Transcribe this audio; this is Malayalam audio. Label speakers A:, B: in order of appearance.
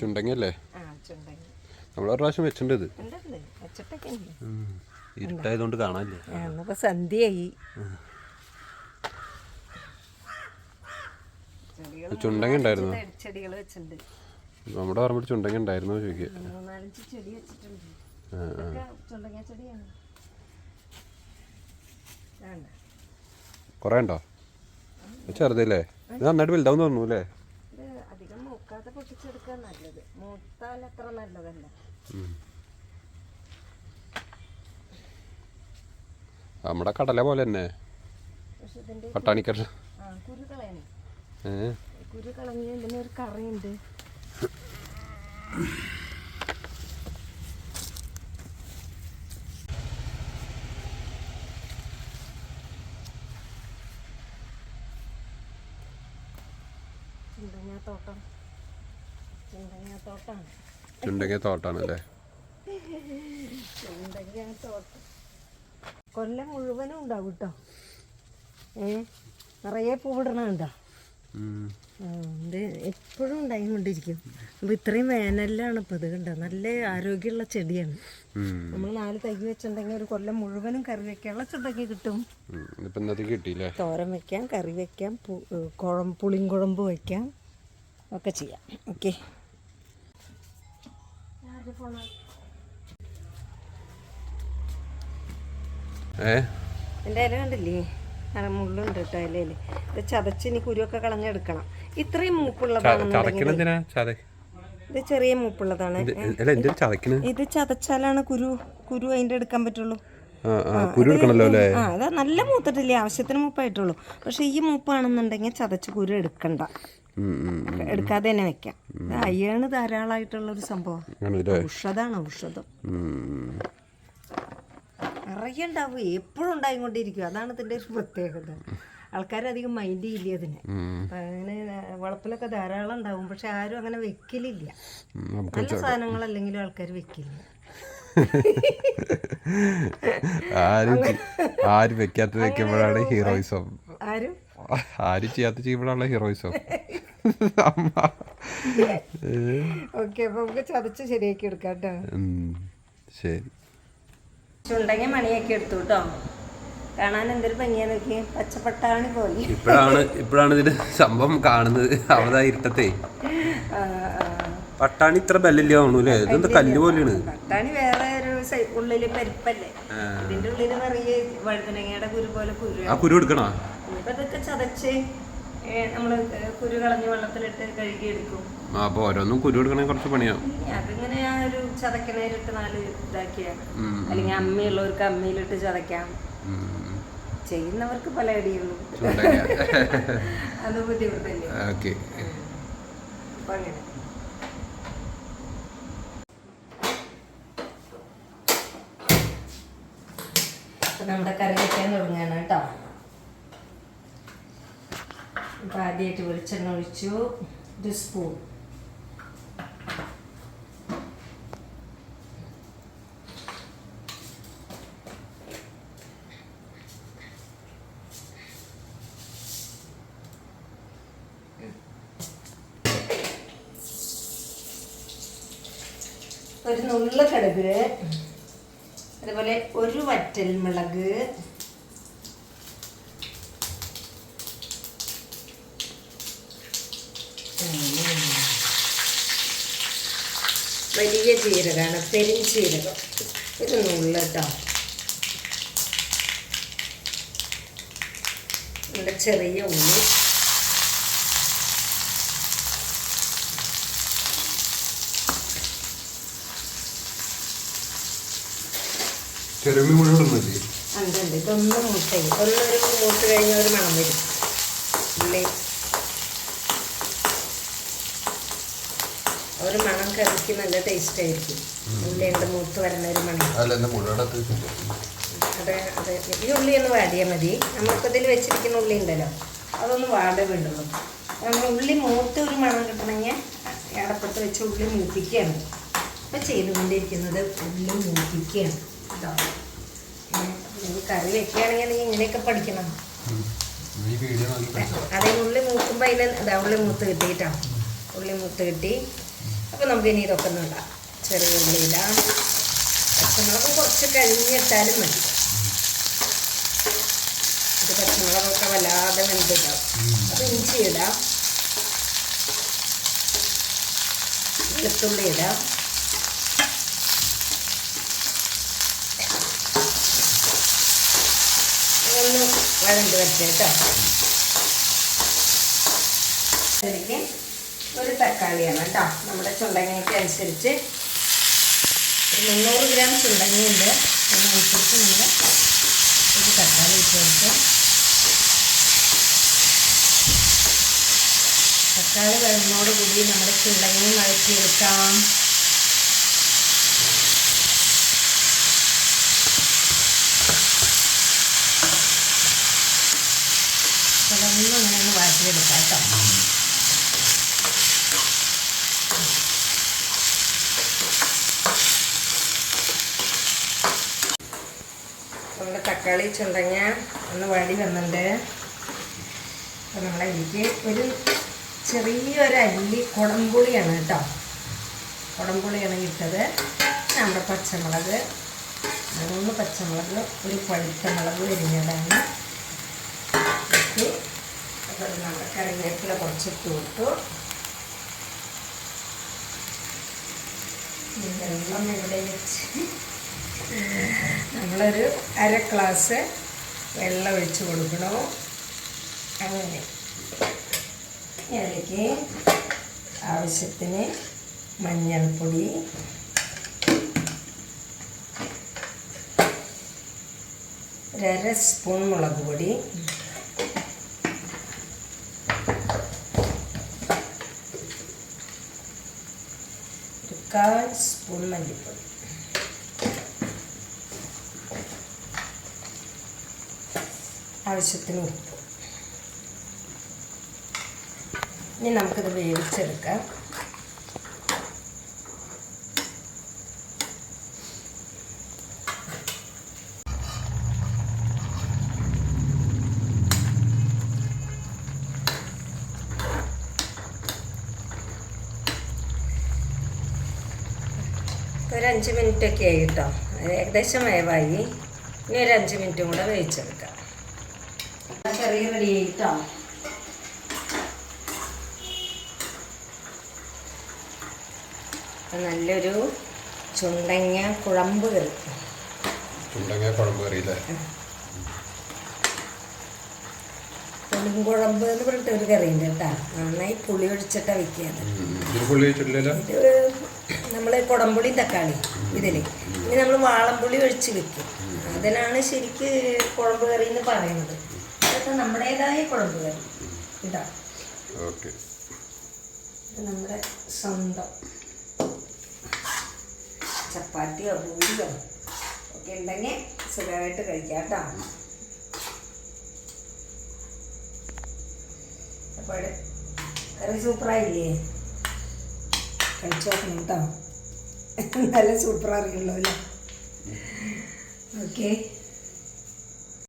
A: ചുണ്ടങ്ങല്ലേ? നമ്മൾ ഒരു പ്രാവശ്യം വെച്ചിട്ടുണ്ട് ഇത്. ഇരുട്ടായതുകൊണ്ട് കാണാനില്ല.
B: സന്ധ്യയായി.
A: ചുണ്ടങ്ങ ഉണ്ടായിരുന്നു? നമ്മുടെ പറമ്പിൽ ചുണ്ടങ്ങ ഉണ്ടായിരുന്നു ചോദിക്കുക. കുറേ ഉണ്ടോ? ചെറുതല്ലേ? ഇത് നന്നായിട്ട് വലുതാവും തോന്നുന്നു അല്ലേ?
B: അത്ര നല്ലതല്ല
A: നമ്മുടെ കടല പോലെ തന്നെ
B: പക്ഷെ ഇതിന്റെ
A: പട്ടാണിക്കട
B: ആ കുരു കളയണേ കുരു കളഞ്ഞ് ഇതിനൊരു കറിയുണ്ട് ചിന്തങ്ങാത്തോട്ടം ചിന്തങ്ങാത്തോട്ടാണ്
A: ചുണ്ടങ്ങ തോട്ടാണ് അല്ലേ
B: കൊല്ലം മുഴുവനും ഉണ്ടാവും കേട്ടോ ഏ? നിറയെ പൂവിടണുണ്ടോ. ഇത് എപ്പോഴും ഉണ്ടായിക്കൊണ്ടിരിക്കും. അപ്പൊ ഇത്രയും വേനലിലാണ് ഇപ്പൊ ഇത് കണ്ടോ നല്ല ആരോഗ്യമുള്ള ചെടിയാണ്. നമ്മൾ നാല് തൈ വെച്ചിട്ടുണ്ടെങ്കിൽ ഒരു കൊല്ലം മുഴുവനും കറി വെക്കാനുള്ള ചുണ്ടൊക്കെ കിട്ടും. തോരൻ വെക്കാം കറി വെക്കാം കുഴമ്പ് പുളിങ്കുഴമ്പ് വെക്കാം. ഒക്കെ ചെയ്യാം. ഓക്കെ. എന്റെ ഇല കണ്ടില്ലേ? മുള്ളുണ്ട് കേട്ടോ ഇലയിൽ ഇത് ചതച്ച് ഇനി കുരുവൊക്കെ കളഞ്ഞെടുക്കണം. ഇത്രയും
A: മൂപ്പുള്ളതാണ്
B: ഇത് ചെറിയ മൂപ്പുള്ളതാണ്.
A: ഇത്
B: ചതച്ചാലാണ് കുരു കുരു അതിന്റെ എടുക്കാൻ പറ്റുള്ളൂ.
A: കുരു എടുക്കണല്ലോ അല്ലേ?
B: ആ നല്ല മൂത്തിട്ടില്ലേ? ആവശ്യത്തിന് മൂപ്പായിട്ടുള്ളൂ. പക്ഷെ ഈ മൂപ്പാണെന്നുണ്ടെങ്കിൽ ചതച്ച് കുരു എടുക്കണ്ട. എടുക്കാതെ തന്നെ വെക്കാം. അയ്യാണ് ധാരാളമായിട്ടുള്ള ഒരു സംഭവം.
A: ഉഷതാണ്
B: ഔഷധമാണ് ഔഷധം.
A: ഉം.
B: നിറയെ ഉണ്ടാവും എപ്പോഴും ഉണ്ടായിക്കൊണ്ടിരിക്കും. അതാണ് ഇതിന്റെ ഒരു പ്രത്യേകത. ആൾക്കാരധികം മൈൻഡ് ചെയ്യില്ല അതിനെ അങ്ങനെ വളപ്പിലൊക്കെ ധാരാളം ഉണ്ടാവും. പക്ഷെ ആരും അങ്ങനെ വെക്കലില്ല.
A: നല്ല സാധനങ്ങൾ
B: അല്ലെങ്കിലും സാധനങ്ങളല്ലെങ്കിലും ആൾക്കാർ വെക്കില്ല.
A: ആരും ആരും വെക്കാത്ത വെക്കുമ്പോഴാണ് ഹീറോയിസം
B: ആരും
A: ആരും ചെയ്യാത്ത ചെയ്യുമ്പോഴാണ് ഹീറോയിസോ
B: ഓക്കെ അപ്പൊ നമുക്ക് ചതച്ച് ശരിയാക്കി എടുക്കാം കേട്ടോ
A: ശരി.
B: ചുണ്ടങ്ങി മണിയാക്കി എടുത്തു കേട്ടോ കാണാൻ എന്തൊരു ഭംഗിയാ നോക്കി പച്ചപ്പട്ടാണി പോലെ
A: ഇപ്പോഴാണ് ഇപ്പോഴാണ് ഇതിന്റെ സംഭവം കാണുന്നത്. അവിടെ ഇരുട്ടത്തെ. പട്ടാണി ഇത്ര ബല്ലില്ല തോന്നൂല്ലേ? ഇതെന്താ കല്ല് പോലെയാണ്.
B: പട്ടാണി വേറെ ഒരു ഉള്ളിൽ പരിപ്പല്ലേ? ഇതിന്റെ ഉള്ളിൽ നിറയെ വഴുതനങ്ങയുടെ കുരു പോലെ കുരു
A: ആ കുരു എടുക്കണോ?
B: ചതച്ച് നമ്മൾ കുരു കളഞ്ഞ് വെള്ളത്തിലിട്ട് കഴുകി എടുക്കും
A: ആ അപ്പൊ ഓരോന്നും കുരു എടുക്കണേ കുറച്ച് പണിയാവും
B: ഇനി അതിങ്ങനെ ആ ഒരു ചതക്കണേലിട്ട് നാല് ഇതാക്കിയാണ്
A: ഉം.
B: അല്ലെങ്കിൽ അമ്മിയുള്ളവർക്ക് അമ്മിയിലിട്ട് ചതക്കാം. ചെയ്യുന്നവർക്ക് പല
A: അടിയുള്ളൂ.
B: അത് അപ്പൊ അങ്ങനെ. നമ്മുടെ കറി വെക്കാൻ തുടങ്ങുകയാണ് കേട്ടോ. അപ്പൊ ആദ്യമായിട്ട് വെളിച്ചെണ്ണ ഒഴിച്ചു. ഒരു സ്പൂൺ ഒരു നുള്ള കടുക് അതുപോലെ ഒരു വറ്റൽ മുളക് വലിയ ജീരകമാണ് പെരിഞ്ചീരകം ഇത് നുള്ള കേട്ടോ നമ്മുടെ ചെറിയ ഉള്ളി.
A: ചെറുമീൻ മുഴുവൻ
B: ഉണ്ട് ഇതൊന്ന് മൂട്ടേ ഒന്നൊരു മൂട്ട് കഴിഞ്ഞ ഒരു മണം വരും. ഉള്ളി ഒരു മണം കറിക്ക് നല്ല ടേസ്റ്റ് ആയിരിക്കും. ഉള്ളി ഉണ്ട് മൂത്ത് വരുന്ന ഒരു മണം. അതെ അതെ. ഈ ഉള്ളി ഒന്ന് വാടിയാൽ മതി. നമുക്കതിൽ വെച്ചിരിക്കുന്ന ഉള്ളി ഉണ്ടല്ലോ അതൊന്ന് വാടേ വേണ്ടുള്ളൂ. നമ്മൾ ഉള്ളി മൂത്ത് ഒരു മണം കിട്ടണമെങ്കിൽ അടപ്പത്ത് വെച്ച് ഉള്ളി മൂപ്പിക്കുകയാണ്. ഇപ്പൊ ചെയ്തുകൊണ്ടിരിക്കുന്നത് ഉള്ളി മൂപ്പിക്കുകയാണ്. കറി വെക്കുകയാണെങ്കിൽ നീ ഇങ്ങനെയൊക്കെ പഠിക്കണം. അതേ ഉള്ളി മൂക്കുമ്പോൾ അതിന് ഉള്ളി മൂത്ത് കിട്ടിയിട്ടാണ് ഉള്ളി മൂത്ത് കിട്ടി. അപ്പോൾ നമുക്ക് ഇനി ഇതൊക്കെ ഒന്ന് ഇടാം. ചെറിയ ഉള്ളി ഇടാം. പച്ചമുളക് കുറച്ച് കഴിഞ്ഞിട്ടാലും മതി. ഇത് പച്ചമുളകൊക്കെ വല്ലാതെ വെന്തിട്ടാവും അപ്പോൾ ഇഞ്ചി ഇടാം. വെളുത്തുള്ളി ഇടാം. ഒന്ന് വഴണ്ട് വരട്ടെ കേട്ടോ. അതിലേക്ക് ഒരു തക്കാളിയാണ് കേട്ടോ. നമ്മുടെ ചുണ്ടങ്ങയ്ക്ക് അനുസരിച്ച് മുന്നൂറ് ഗ്രാം ചുണ്ടങ്ങയുണ്ട്. അതിനനുസരിച്ച് നമ്മൾ ഒരു തക്കാളി ഇട്ട് കൊടുക്കാം തക്കാളി വരുന്നതോടുകൂടി നമ്മുടെ ചുണ്ടങ്ങയും വഴറ്റിയെടുക്കാം. അതൊന്നും അങ്ങനെ വാട്ടിയെടുക്കാം കേട്ടോ നമ്മുടെ തക്കാളി ചുണ്ടങ്ങ ഒന്ന് വാടി വന്നിട്ടുണ്ട് നമ്മളെ എനിക്ക് ഒരു ചെറിയൊരു അല്ലി കുടംപുളിയാണ് കേട്ടോ. കുടംപുളിയാണ് ഇട്ടത്. നമ്മുടെ പച്ചമുളക് മൂന്ന് പച്ചമുളക് ഒരു പഴുത്ത മുളക് എരിഞ്ഞതാണ് ഇട്ടു. അപ്പോൾ നമ്മുടെ കറിവേപ്പില കുറച്ചിട്ട് ഈ വെള്ളം ഇവിടെ വെച്ച് നമ്മളൊരു അര ഗ്ലാസ് വെള്ളം ഒഴിച്ച് കൊടുക്കണം. അങ്ങനെ. ഇടയ്ക്ക് ആവശ്യത്തിന് മഞ്ഞൾപ്പൊടി. ഒരര സ്പൂൺ മുളക് പൊടി. കാൽ സ്പൂൺ മല്ലിപ്പൊടി. ആവശ്യത്തിന് ഇനി നമുക്കിത് വേവിച്ചെടുക്കാം. ഒരു അഞ്ച് മിനിറ്റ് ഒക്കെ ആയി കേട്ടോ. ഏകദേശം വേവായി. ഇനി ഒരു അഞ്ച് മിനിറ്റും കൂടെ വേവിച്ചെടുക്കാം. കറി റെഡി ആയിട്ടോ നല്ലൊരു ചുണ്ടങ്ങ കുഴമ്പ് കറി.
A: ചുണ്ടങ്ങ കുഴമ്പ് കറി
B: പുളിങ്കുഴമ്പ് എന്ന് പറഞ്ഞിട്ട് ഒരു കറി ഉണ്ട് കേട്ടോ. നന്നായി പുളി ഒഴിച്ചിട്ടാ വെക്കുന്നത്
A: നമ്മൾ
B: ഇത് നമ്മൾ കുടംപുളി തക്കാളി ഇതിൽ ഇനി നമ്മൾ വാളംപുളി ഒഴിച്ച് വെക്കും. അതിനാണ് ശരിക്ക് കുഴമ്പ് കറി എന്ന് പറയുന്നത്. അതൊക്കെ നമ്മുടേതായ കുഴമ്പുകൾ. ഇതാ.
A: ഓക്കെ.
B: ഇത് നമ്മുടെ സ്വന്തം. ചപ്പാത്തിയോ പൂരിയോ ഒക്കെ ഉണ്ടെങ്കിൽ സുഖമായിട്ട് കഴിക്കാം കേട്ടോ. അപ്പോൾ കറി സൂപ്പറായില്ലേ? കഴിച്ചു നോക്കണം കേട്ടോ. നല്ല സൂപ്പർ അറിയുള്ളൂ അല്ലേ? ഓക്കെ.